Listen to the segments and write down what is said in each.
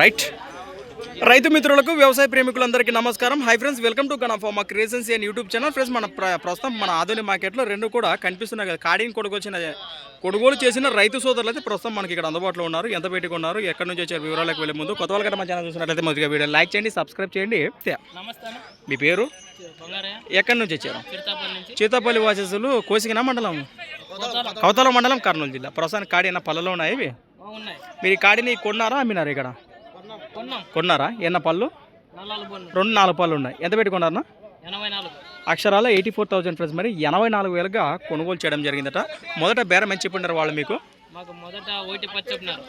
Right రైతు మిత్రులకు వ్యవసాయ ప్రేమికులందరికీ నమస్కారం. Hi friends welcome to గణఫార్మా creations and YouTube channel friends మన ప్ర- ప్రస్తుతం మన ఆధునిక మార్కెట్లో రెండు కూడా కనిపిస్తున్నాయి కదా. కాడిని కొనుగోచిన కొనుగోలు చేసిన రైతు సోదరులు అయితే ప్రస్తుతం మనకి ఇక్కడ అందుబాటులో ఉన్నారు. ఎంత పెట్టుకున్నారు ఎక్కడి నుంచి వచ్చారు వివరాలకు వెళ్ళే ముందు కొత్త వాళ్ళకి మన ఛానల్ చూసినట్లయితే మొదటిగా వీడియో లైక్ చేయండి సబ్స్క్రైబ్ చేయండి. మీ పేరు? బంగారయ్య. ఎక్కడి నుంచి వచ్చారు? చీతాపల్లి వాసస్సులు కోసిగిన మండలం? కోతాల కవతల మండలం కర్నూలు జిల్లా. ప్రస్తుతానికి కాడి అన్న పళ్ళలో ఉన్నాయి. మీరు ఈ కాడిని కొన్నారా అమ్మినారు ఇక్కడ? కొన్నారా? ఎన్న పళ్ళు? రెండు నాలుగు పళ్ళు. ఉన్నాయి. ఎంత పెట్టుకున్నారన్నా? నాలుగు. అక్షరాల ఎయిటీ ఫోర్ థౌసండ్ ఫ్రెండ్స్ మరి ఎనభై నాలుగు వేలుగా కొనుగోలు చేయడం జరిగిందట. మొదట బేరం ఎంత చెప్పిండారు వాళ్ళు మీకు?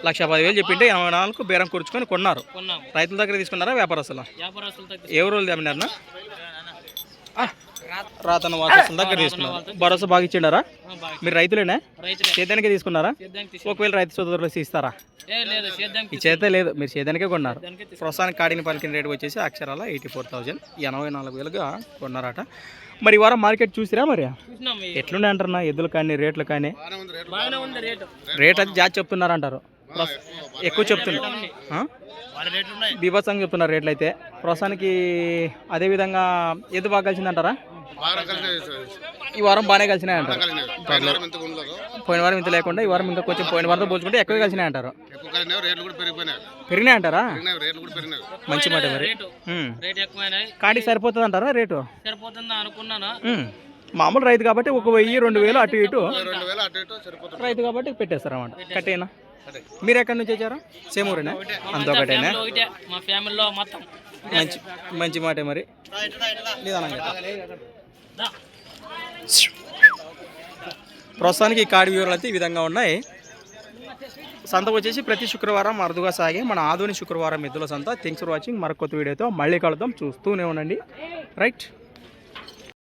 లక్ష పదివేలు చెప్పింటే ఎనభై నాలుగు బేరం కూర్చుకొని కొన్నారు. కొన్నాం. రైతుల దగ్గర తీసుకున్నారా వ్యాపారస్తుల? ఏ రోజులు అమ్మినారనా రాతన దగ్గర తీసుకున్నారు. భరోసా బాగా ఇచ్చిండారా? మీరు రైతులేనా? రైతులే. సేద్యానికే తీసుకున్నారా? ఒకవేళ రైతు సోదరులు ఇస్తారా? ఈ చేతే లేదు. మీరు సేద్యానికే కొన్నారు. ప్రస్తుతానికి కాడిన పలికిన రేటు వచ్చేసి అక్షరాల ఎయిటీ ఫోర్ థౌజండ్ ఎనభై నాలుగు వేలుగా కొన్నారట. మరి వారం మార్కెట్ చూసిరా మరి? ఎట్లున్నాయి అంటారన్నా ఎద్దులు కానీ రేట్లు కానీ రేటు అది జాతి చెప్తున్నారు అంటారు ప్రస్- ఎక్కువ చెప్తున్నారు ఆ? వాడి రేట్లు ఉన్నాయి. బీభత్సంగా చెప్తున్నారు రేట్లు అయితే. ప్రస్తుతానికి అదే విధంగా ఎద్దు బాగా కలిసిందంటారా? ఈ వారం బాగానే కలిసినాయి అంటారు. పోయిన వారం ఇంత లేకుండా ఈ వారం ఇంకా కొంచెం పోయిన వారంతో పోల్చుకుంటే ఎక్కువ కలిసినాయి అంటారు. ఎక్కువ కలిగినాయి రేట్లు కూడా పెరిగిపోయినాయి. పెరిగినాయి అంటారా? కూడా మంచి మాట మరి. కాడికి సరిపోతుంది అంటారా రేటు? సరిపోతుందా అనుకున్నాను? ఉమ్. మామూలు రైతు కాబట్టి ఒక వెయ్యి రెండు వేలు అటు ఇటు. రెండు వేలు అటు ఇటు సరిపోతుంది. రైతు కాబట్టి పెట్టేస్తారు. అన్నమాట కట్టేనా మీరు ఎక్కడి నుంచి వచ్చారా? సేమ్ ఊరేనా? అంత ఒకటేనా? మా ఫ్యామిలీలో మొత్తం. మంచి మంచి మాటే మరి. ప్రస్తుతానికి ఈ కార్డు వివరాలు అయితే ఈ విధంగా ఉన్నాయి. సంత వచ్చేసి ప్రతి శుక్రవారం అరుదుగా సాగే మన ఆధునిక శుక్రవారం ఎద్దుల సంత. థ్యాంక్స్ ఫర్ వాచింగ్ మరొక వీడియోతో మళ్ళీ కలుద్దాం. చూస్తూనే ఉండండి. రైట్